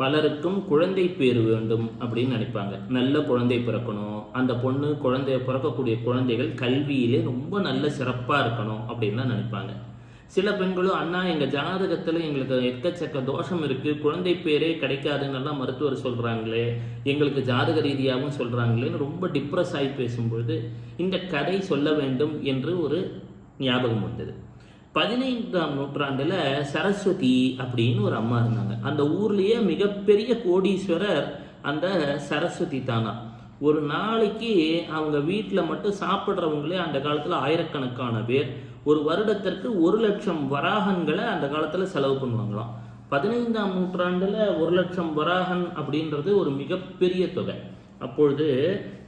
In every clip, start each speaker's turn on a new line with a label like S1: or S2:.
S1: பலருக்கும் குழந்தை பேர் வேண்டும் அப்படின்னு நினைப்பாங்க. நல்ல குழந்தை பிறக்கணும். அந்த பொண்ணு குழந்தை பிறக்கக்கூடிய குழந்தைகள் கல்வியிலே ரொம்ப நல்ல சிறப்பாக இருக்கணும் அப்படின்லாம் நினைப்பாங்க. சில பெண்களும் அண்ணா எங்கள் ஜாதகத்தில் எங்களுக்கு எக்கச்சக்க தோஷம் இருக்குது குழந்தை பேரே கிடைக்காதுன்னு எல்லாம் மருத்துவர் சொல்கிறாங்களே எங்களுக்கு ஜாதக ரீதியாகவும் சொல்கிறாங்களேன்னு ரொம்ப டிப்ரெஸ் ஆகி பேசும்பொழுது இந்த கதை சொல்ல வேண்டும் என்று ஒரு ஞாபகம் வந்தது. பதினைந்தாம் நூற்றாண்டில் சரஸ்வதி அப்படின்னு ஒரு அம்மா இருந்தாங்க. அந்த ஊர்லேயே மிகப்பெரிய கோடீஸ்வரர் அந்த சரஸ்வதி தானா. ஒரு நாளைக்கு அவங்க வீட்டில் மட்டும் சாப்பிட்றவங்களே அந்த காலத்தில் ஆயிரக்கணக்கான பேர். ஒரு வருடத்திற்கு ஒரு லட்சம் வராகன்களை அந்த காலத்தில் செலவு பண்ணுவாங்களாம். பதினைந்தாம் நூற்றாண்டில் ஒரு லட்சம் வராகன் அப்படின்றது ஒரு மிகப்பெரிய தொகை. அப்பொழுது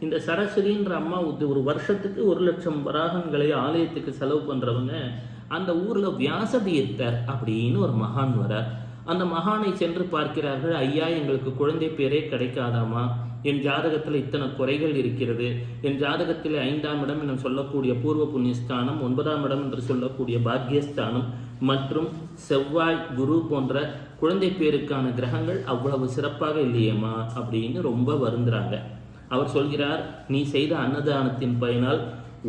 S1: இந்த சரஸ்வதின்ற அம்மா ஒரு வருஷத்துக்கு ஒரு லட்சம் வராகன்களை ஆலயத்துக்கு செலவு பண்ணுறவங்க அந்த ஊரில் வியாசதீர்த்தர் அப்படின்னு ஒரு மகான் வரார். அந்த மகானை சென்று பார்க்கிறார்கள் ஐயா எங்களுக்கு குழந்தை பேரே கிடைக்காதாமா என் ஜாதகத்தில் இத்தனை குறைகள் இருக்கிறது. என் ஜாதகத்தில் ஐந்தாம் இடம் என சொல்லக்கூடிய பூர்வ புண்ணியஸ்தானம் ஒன்பதாம் இடம் என்று சொல்லக்கூடிய பாக்கியஸ்தானம் மற்றும் செவ்வாய் குரு போன்ற குழந்தை பேருக்கான கிரகங்கள் அவ்வளவு சிறப்பாக இல்லையேம்மா அப்படின்னு ரொம்ப வருந்துறாங்க. அவர் சொல்கிறார் நீ செய்த அன்னதானத்தின் பயனால்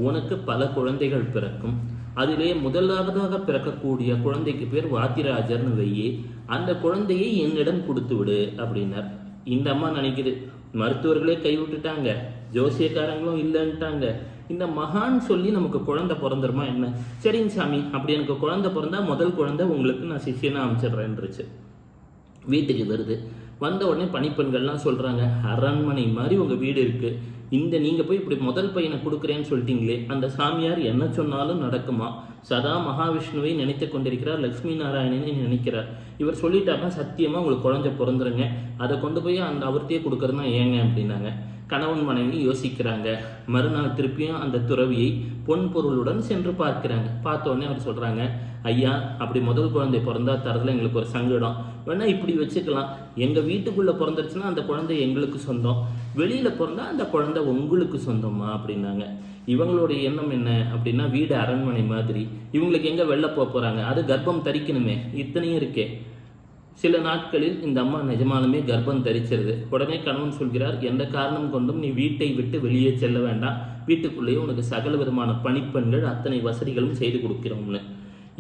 S1: உனக்கு பல குழந்தைகள் பிறக்கும். அதிலே முதலாவதாக பிறக்கக்கூடிய குழந்தைக்கு பேர் வாத்திராஜர்னு வையி. அந்த குழந்தையை என்னிடம் கொடுத்து விடு அப்படின்னார். இந்த அம்மா நினைக்குது மருத்துவர்களே கைவிட்டுட்டாங்க ஜோசியக்காரங்களும் இல்லைன்ட்டாங்க. இந்த மகான் சொல்லி நமக்கு குழந்தை பிறந்துருமா என்ன? சரிங்க சாமி அப்படி எனக்கு குழந்தை பிறந்தா முதல் குழந்தை உங்களுக்கு நான் சிஷியனாக அமைச்சிடுறேன்ருச்சு வீட்டுக்கு வருது. வந்த உடனே பணிப்பெண்கள்லாம் சொல்கிறாங்க அரண்மனை மாதிரி உங்கள் வீடு இருக்குது இந்த நீங்கள் போய் இப்படி முதல் பையனை கொடுக்குறேன்னு சொல்லிட்டீங்களே அந்த சாமியார் என்ன சொன்னாலும் நடக்குமா? சதா மகாவிஷ்ணுவை நினைத்து கொண்டிருக்கிறார் லக்ஷ்மி நாராயணனை நினைக்கிறார். இவர் சொல்லிட்டாருன்னா சத்தியமாக உங்களுக்கு குழந்தை பிறந்துருங்க. அதை கொண்டு போய் அந்த அவர்த்தையே கொடுக்குறதுனா ஏங்க? அப்படின்னாங்க. கணவன் மனைவி யோசிக்கிறாங்க. மறுநாள் திருப்பியும் அந்த துறவியை பொன் பொருளுடன் சென்று பார்க்கிறாங்க. பார்த்தோன்னே அவர் சொல்கிறாங்க ஐயா அப்படி முதல் குழந்தை பிறந்தா தரதுல எங்களுக்கு ஒரு சங்கடம். வேணால் இப்படி வச்சுக்கலாம். எங்கள் வீட்டுக்குள்ளே பிறந்துருச்சுன்னா அந்த குழந்தை எங்களுக்கு சொந்தம். வெளியில் பிறந்தா அந்த குழந்தை உங்களுக்கு சொந்தமா? அப்படின்னாங்க. இவங்களுடைய எண்ணம் என்ன அப்படின்னா வீடு அரண்மனை மாதிரி. இவங்களுக்கு எங்கே வெளில போக போகிறாங்க அது கர்ப்பம் தரிக்கணுமே. இத்தனையும் இருக்கே. சில நாட்களில் இந்த அம்மா நிஜமாலுமே கர்ப்பம் தரிச்சிருது உடனே கணவன் சொல்கிறார் எந்த காரணம் கொண்டும் நீ வீட்டை விட்டு வெளியே செல்ல வேண்டாம். வீட்டுக்குள்ளேயே உனக்கு சகல விதமான பணிப்பெண்கள் அத்தனை வசதிகளும் செய்து கொடுக்கிறோம்னு.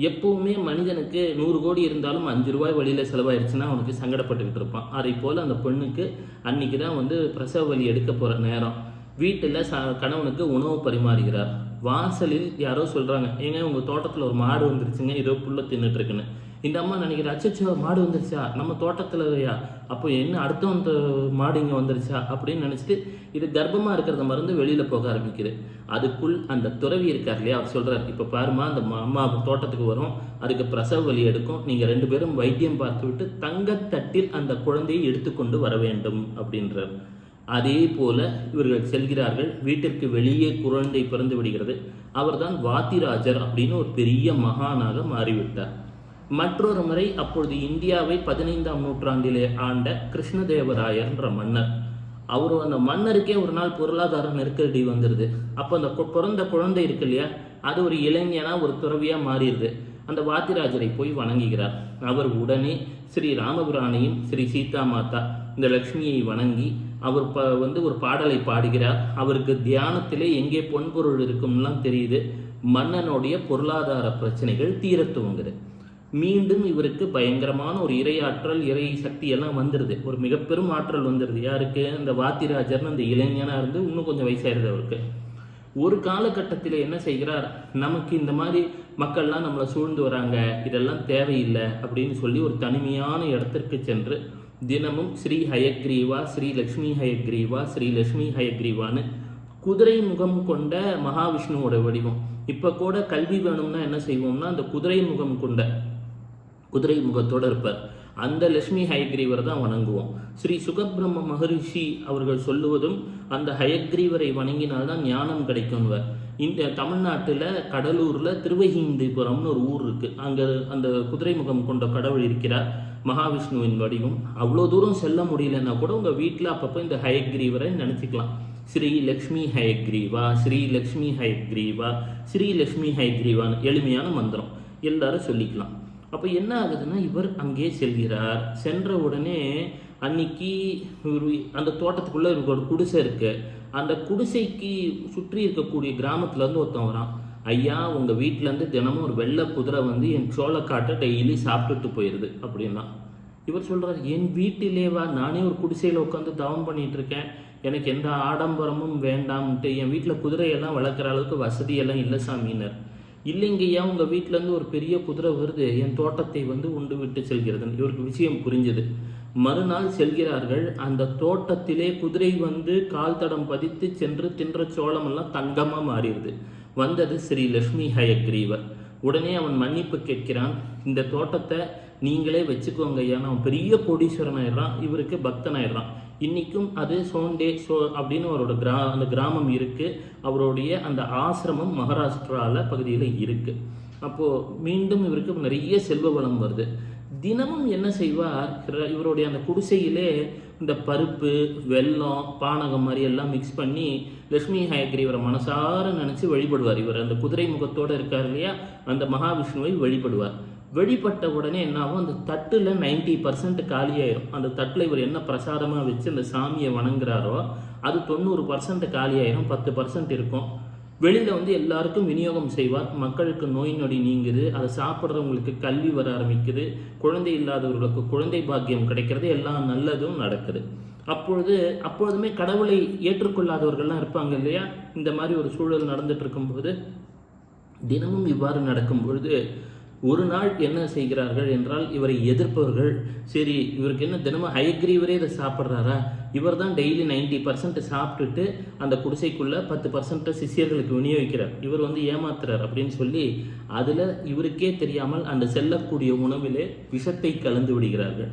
S1: எப்பவுமே மனிதனுக்கு நூறு கோடி இருந்தாலும் அஞ்சு ரூபாய் வழியில் செலவாயிருச்சுன்னா அவனுக்கு சங்கடப்பட்டுக்கிட்டு இருப்பான். அதை போல் அந்த பெண்ணுக்கு அன்னைக்கு தான் வந்து பிரசவ வலி எடுக்க போகிற நேரம். வீட்டில் ச கணவனுக்கு உணவு பரிமாறுகிறார். வாசலில் யாரோ சொல்கிறாங்க ஏங்க உங்கள் தோட்டத்தில் ஒரு மாடு வந்துருச்சுங்க ஏதோ புல்லை தின்னுட்டு இருக்குன்னு. இந்த அம்மா நினைக்கிற அச்சச்சோ மாடு வந்துருச்சா? நம்ம தோட்டத்துலயா அப்போ என்ன அடுத்த அந்த மாடு இங்கே வந்துருச்சா? அப்படின்னு நினச்சிட்டு இது கர்ப்பமாக இருக்கிறத மருந்து வெளியில் போக ஆரம்பிக்குது. அதுக்குள் அந்த துறவி இருக்கார் இல்லையா? அவர் சொல்கிறார் இப்போ பாருமா அந்த அம்மா தோட்டத்துக்கு வரும். அதுக்கு பிரசவ வலி எடுக்கும். நீங்கள் ரெண்டு பேரும் வைத்தியம் பார்த்துவிட்டு தங்கத்தட்டில் அந்த குழந்தையை எடுத்துக்கொண்டு வர வேண்டும் அப்படின்றார். அதே போல இவர்கள் செல்கிறார்கள். வீட்டிற்கு வெளியே குழந்தை பிறந்து விடுகிறது. அவர்தான் வாத்திராஜர் அப்படின்னு ஒரு பெரிய மகானாக மாறிவிட்டார். மற்றொரு முறை அப்பொழுது இந்தியாவை பதினைந்தாம் நூற்றாண்டிலே ஆண்ட கிருஷ்ணதேவராயர்ன்ற மன்னர். அவர் அந்த மன்னருக்கே ஒரு நாள் பொருளாதார நெருக்கடி வந்துடுது அப்போ அந்த பிறந்த குழந்தை இருக்கு இல்லையா? அது ஒரு இளைஞனா ஒரு துறவியாக மாறிடுது. அந்த வாத்திராஜரை போய் வணங்குகிறார். அவர் உடனே ஸ்ரீ ராமபுராணியும் ஸ்ரீ சீதா மாதா இந்த லக்ஷ்மியை வணங்கி அவர் ப வந்து ஒரு பாடலை பாடுகிறார். அவருக்கு தியானத்திலே எங்கே பொன்பொருள் இருக்கும்லாம் தெரியுது. மன்னனுடைய பொருளாதார பிரச்சனைகள் தீர துவங்குது. மீண்டும் இவருக்கு பயங்கரமான ஒரு இறையாற்றல் இறை சக்தி எல்லாம் வந்துடுது ஒரு மிக பெரும் ஆற்றல் வந்துடுது யாருக்கு? இந்த வாத்திராஜர்னு அந்த இளைஞனாக இருந்து இன்னும் கொஞ்சம் வயசாயிருது அவருக்கு. ஒரு காலகட்டத்தில் என்ன செய்கிறார்? நமக்கு இந்த மாதிரி மக்கள்லாம் நம்மளை சூழ்ந்து வராங்க. இதெல்லாம் தேவையில்லை அப்படின்னு சொல்லி ஒரு தனிமையான இடத்திற்கு சென்று தினமும் ஸ்ரீ ஹயக்ரீவா ஸ்ரீ லக்ஷ்மி ஹயக்ரீவா ஸ்ரீ லக்ஷ்மி ஹயக்ரீவான்னு குதிரை முகம் கொண்ட மகாவிஷ்ணுவோட வடிவம். இப்போ கூட கல்வி வேணும்னா என்ன செய்வோம்னா அந்த குதிரை முகம் கொண்ட குதிரை முகத்தோடு இருப்பார். அந்த லட்சுமி ஹயக்ரீவரை தான் வணங்குவோம். ஸ்ரீ சுகபிரம்ம மகரிஷி அவர்கள் சொல்லுவதும் அந்த ஹயக்ரீவரை வணங்கினால்தான் ஞானம் கிடைக்கும்வர் இந்த தமிழ்நாட்டில் கடலூரில் திருவஹீந்திபுரம்னு ஒரு ஊர் இருக்குது அங்கே அந்த குதிரை முகம் கொண்ட கடவுள் இருக்கிறார் மகாவிஷ்ணுவின் வடிவம். அவ்வளோ தூரம் செல்ல முடியலன்னா கூட உங்கள் வீட்டில் அப்பப்போ இந்த ஹயக்ரீவரை நினச்சிக்கலாம். ஸ்ரீ லக்ஷ்மி ஹயக்ரீவா ஸ்ரீ லக்ஷ்மி ஹயக்ரீவா ஸ்ரீ லக்ஷ்மி ஹயக்ரீவான்னு எளிமையான மந்திரம். எல்லாரும் சொல்லிக்கலாம். அப்போ என்ன ஆகுதுன்னா இவர் அங்கே செல்கிறார். சென்ற உடனே அன்னைக்கு இவர் அந்த தோட்டத்துக்குள்ளே இவருக்கு ஒரு குடிசை இருக்கு. அந்த குடிசைக்கு சுற்றி இருக்கக்கூடிய கிராமத்துலேருந்து ஒருத்தன் வரான். ஐயா உங்கள் வீட்டிலேருந்து தினமும் ஒரு வெள்ளை குதிரை வந்து என் சோளக்காட்டை டெய்லி சாப்பிட்டுட்டு போயிடுது அப்படின்னா. இவர் சொல்கிறார் என் வீட்டிலேவா? நானே ஒரு குடிசையில் உட்காந்து தவம் பண்ணிகிட்டு இருக்கேன். எனக்கு எந்த ஆடம்பரமும் வேண்டாம்ட்டு என் வீட்டில் குதிரையெல்லாம் வளர்க்குற அளவுக்கு வசதியெல்லாம் இல்லை சாமியினர். இல்லைங்கய்யா உங்கள் வீட்டிலேருந்து ஒரு பெரிய குதிரை வருது. என் தோட்டத்தை வந்து உண்டு விட்டு செல்கிறது. இவருக்கு விஷயம் புரிஞ்சது. மறுநாள் செல்கிறார்கள். அந்த தோட்டத்திலே குதிரை வந்து கால் தடம் பதித்து சென்று தின்ற சோளமெல்லாம் தங்கமாக மாறிடுது. வந்தது ஸ்ரீ லக்ஷ்மி ஹயக்ரீவர். உடனே அவன் மன்னிப்பு கேட்கிறான். இந்த தோட்டத்தை நீங்களே வச்சுக்கோங்க ஏன்னா பெரிய கோடீஸ்வரன் ஆயிடுறான் இவருக்கு பக்தன் ஆயிடுறான் இன்றைக்கும் அது சோண்டே சோ அப்படின்னு அவரோட கிரா அந்த கிராமம் இருக்குது அவருடைய அந்த ஆசிரமம் மகாராஷ்டிராவில் பகுதியில் இருக்குது அப்போது மீண்டும் இவருக்கு நிறைய செல்வ வளம் வருது. தினமும் என்ன செய்வார்? இவருடைய அந்த குடிசையிலே இந்த பருப்பு வெல்லம் பானகம் மாதிரி எல்லாம் மிக்ஸ் பண்ணி லட்சுமி ஹயக்ரீவரை மனசார நினச்சி வழிபடுவார். இவர் அந்த குதிரை முகத்தோடு இருக்கார் இல்லையா? அந்த மகாவிஷ்ணுவை வழிபடுவார். வெளிப்பட்ட உடனே என்னாகும்? அந்த தட்டில் நைன்டி பர்சன்ட் காலியாயிரும். அந்த தட்டில் இவர் என்ன பிரசாதமாக வச்சு அந்த சாமியை வணங்குறாரோ அது தொண்ணூறு பர்சன்ட் காலியாயிரும் பத்து பர்சன்ட் இருக்கும். வெளியில் வந்து எல்லாருக்கும் விநியோகம் செய்வார். மக்களுக்கு நோய் நொடி நீங்குது. அதை சாப்பிட்றவங்களுக்கு கல்வி வர ஆரம்பிக்குது. குழந்தை இல்லாதவர்களுக்கு குழந்தை பாக்கியம் கிடைக்கிறது. எல்லாம் நல்லதும் நடக்குது. அப்பொழுது அப்பொழுதுமே கடவுளை ஏற்றுக்கொள்ளாதவர்கள்லாம் இருப்பாங்க இல்லையா? இந்த மாதிரி ஒரு சூழல் நடந்துட்டு இருக்கும்போது தினமும் இவ்வாறு நடக்கும் பொழுது ஒரு நாள் என்ன செய்கிறார்கள் என்றால் இவரை எதிர்ப்பவர்கள் சரி இவருக்கு என்ன தினமும் ஹயக்ரீவரே இதை சாப்பிட்றாரா? இவர் தான் டெய்லி நைன்டி பர்சன்ட் சாப்பிட்டுட்டு அந்த குடிசைக்குள்ளே பத்து பர்சன்ட்டை சிஷியர்களுக்கு விநியோகிக்கிறார். இவர் வந்து ஏமாத்துறார் அப்படின்னு சொல்லி அதில் இவருக்கே தெரியாமல் அந்த செல்லக்கூடிய உணவிலே விஷத்தை கலந்து விடுகிறார்கள்.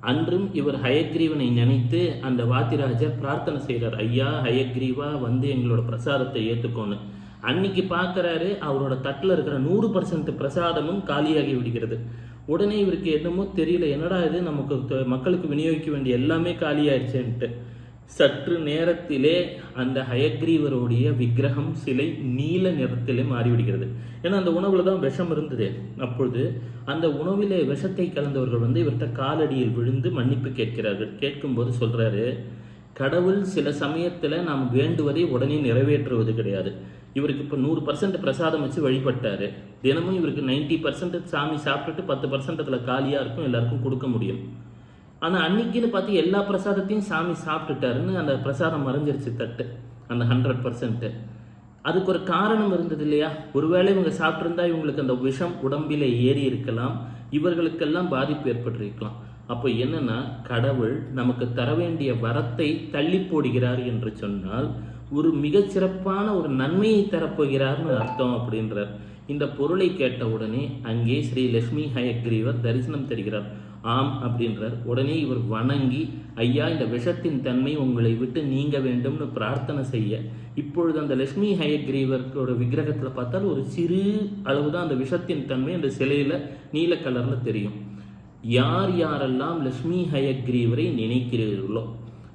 S1: அன்றும் இவர் ஹயக்ரீவனை நினைத்து அந்த வாத்திராஜர் பிரார்த்தனை செய்கிறார். ஐயா ஹயக்ரீவா வந்து எங்களோட பிரசாதத்தை ஏற்றுக்கோன்னு அன்னைக்கு பார்க்குறாரு அவரோட தட்டில் இருக்கிற நூறு பர்சன்ட் பிரசாதமும் காலியாகி விடுகிறது. உடனே இவருக்கு என்னமோ தெரியல என்னடா இது நமக்கு மக்களுக்கு விநியோகிக்க வேண்டிய எல்லாமே காலியாயிடுச்சுன்ட்டு சற்று நேரத்திலே அந்த ஹயக்ரீவருடைய விக்கிரகம் சிலை நீல நிறத்திலே மாறிவிடுகிறது. ஏன்னா அந்த உணவுல தான் விஷம் இருந்தது. அப்பொழுது அந்த உணவிலே விஷத்தை கலந்தவர்கள் வந்து இவர்கிட்ட காலடியில் விழுந்து மன்னிப்பு கேட்கிறார்கள். கேட்கும்போது சொல்றாரு கடவுள் சில சமயத்தில் நாம் வேண்டுவதை உடனே நிறைவேற்றுவது கிடையாது. இவருக்கு இப்போ நூறு பர்சன்ட் பிரசாதம் வச்சு வழிபட்டார். தினமும் இவருக்கு 90% பர்சன்ட் சாமி சாப்பிட்டுட்டு பத்து பர்சன்ட் அதில் காலியாக இருக்கும் எல்லாருக்கும் கொடுக்க முடியும். ஆனால் அன்னைக்குன்னு பார்த்து எல்லா பிரசாதத்தையும் சாமி சாப்பிட்டுட்டாருன்னு அந்த பிரசாதம் மறைஞ்சிருச்சு தட்டு அந்த ஹண்ட்ரட் பர்சன்ட்டு அதுக்கு ஒரு காரணம் இருந்தது இல்லையா? ஒருவேளை இவங்க சாப்பிட்ருந்தா இவங்களுக்கு அந்த விஷம் உடம்பில் ஏறி இருக்கலாம் இவர்களுக்கெல்லாம் பாதிப்பு ஏற்பட்டிருக்கலாம். அப்போ என்னன்னா கடவுள் நமக்கு தர வேண்டிய வரத்தை தள்ளி போடுகிறார் என்று சொன்னால் ஒரு மிகச்சிறப்பான ஒரு நன்மையை தரப்போகிறார்னு அர்த்தம் அப்படின்றார். இந்த பொருளை கேட்ட உடனே அங்கே ஸ்ரீ லக்ஷ்மி ஹயக்ரீவர் தரிசனம் தருகிறார். ஆம் அப்படின்றார். உடனே இவர் வணங்கி ஐயா இந்த விஷத்தின் தன்மை உங்களை விட்டு நீங்க வேண்டும்னு பிரார்த்தனை செய்ய. இப்பொழுது அந்த லட்சுமி ஹயக்ரீவரோட விக்கிரகத்தில் பார்த்தால் ஒரு சிறு அளவு தான் அந்த விஷத்தின் தன்மை அந்த சிலையில நீல கலர்ல தெரியும். யார் யாரெல்லாம் லட்சுமி ஹயக்ரீவரை நினைக்கிறீர்களோ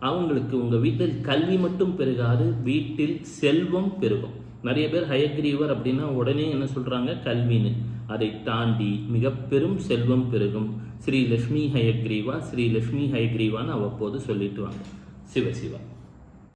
S1: அவங்களுக்கு உங்கள் வீட்டில் கல்வி மட்டும் பெருகாது வீட்டில் செல்வம் பெருகும். நிறைய பேர் ஹயக்ரீவர் அப்படின்னா உடனே என்ன சொல்கிறாங்க கல்வின்னு. அதை தாண்டி மிக பெரும் செல்வம் பெருகும். ஸ்ரீ லக்ஷ்மி ஹயக்ரீவா ஸ்ரீ லக்ஷ்மி ஹயக்ரீவான்னு அவ்வப்போது சொல்லிட்டு வாங்க. சிவ சிவா.